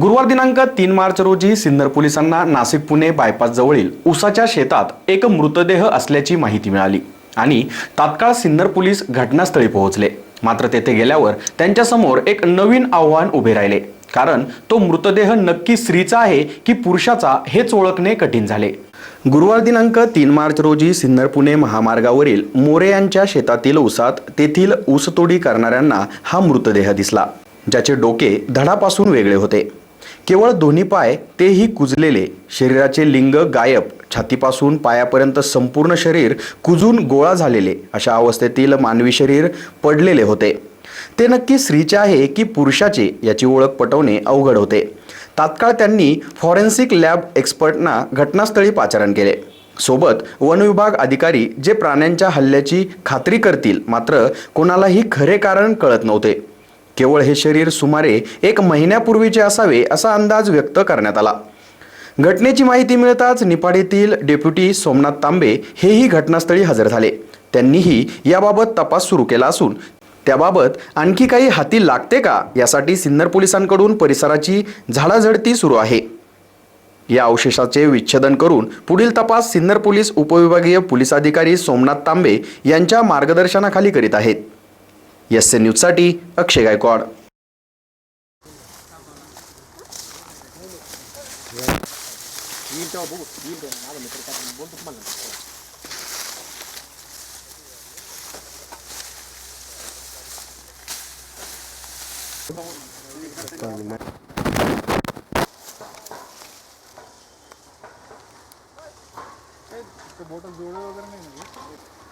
गुरुवार दिनांक तीन मार्च रोजी सिन्नर पोलिसांना नाशिक पुणे बायपास जवळील उसाच्या शेतात एक मृतदेह असल्याची माहिती मिळाली आणि तात्काळ सिन्नर पोलीस घटनास्थळी पोहोचले. मात्र तेथे गेल्यावर त्यांच्यासमोर एक नवीन आव्हान उभे राहिले. कारण तो मृतदेह नक्की स्त्रीचा आहे की पुरुषाचा हेच ओळखणे कठीण झाले. गुरुवार दिनांक तीन मार्च रोजी सिन्नर पुणे महामार्गावरील मोरे यांच्या शेतातील ऊसात तेथील ऊसतोडी करणाऱ्यांना हा मृतदेह दिसला ज्याचे डोके धडापासून वेगळे होते. केवळ दोन्ही पाय तेही कुजलेले. शरीराचे लिंग गायब. छातीपासून पायापर्यंत संपूर्ण शरीर कुजून गोळा झालेले. अशा अवस्थेतील मानवी शरीर पडलेले होते. ते नक्की स्त्रीचे आहे की पुरुषाचे याची ओळख पटवणे अवघड होते. तात्काळ त्यांनी फॉरेन्सिक लॅब एक्सपर्टना घटनास्थळी पाचारण केले. सोबत वनविभाग अधिकारी जे प्राण्यांच्या हल्ल्याची खात्री करतील मात्र कोणालाही खरे कारण कळत नव्हते. केवळ हे शरीर सुमारे एक महिन्यापूर्वीचे असावे असा अंदाज व्यक्त करण्यात आला. घटनेची माहिती मिळताच निपाडीतील डेप्युटी सोमनाथ तांबे हेही घटनास्थळी हजर झाले. त्यांनीही याबाबत तपास सुरू केला असून त्याबाबत आणखी काही हाती लागते का यासाठी सिन्नर पोलिसांकडून परिसराची झाडाझडती सुरू आहे. या अवशेषाचे विच्छेदन करून पुढील तपास सिन्नर पोलीस उपविभागीय पोलीस अधिकारी सोमनाथ तांबे यांच्या मार्गदर्शनाखाली करीत आहेत. एस ए न्यूजसाठी अक्षय गायकवाड। बोटल जोडे वगैरे नाही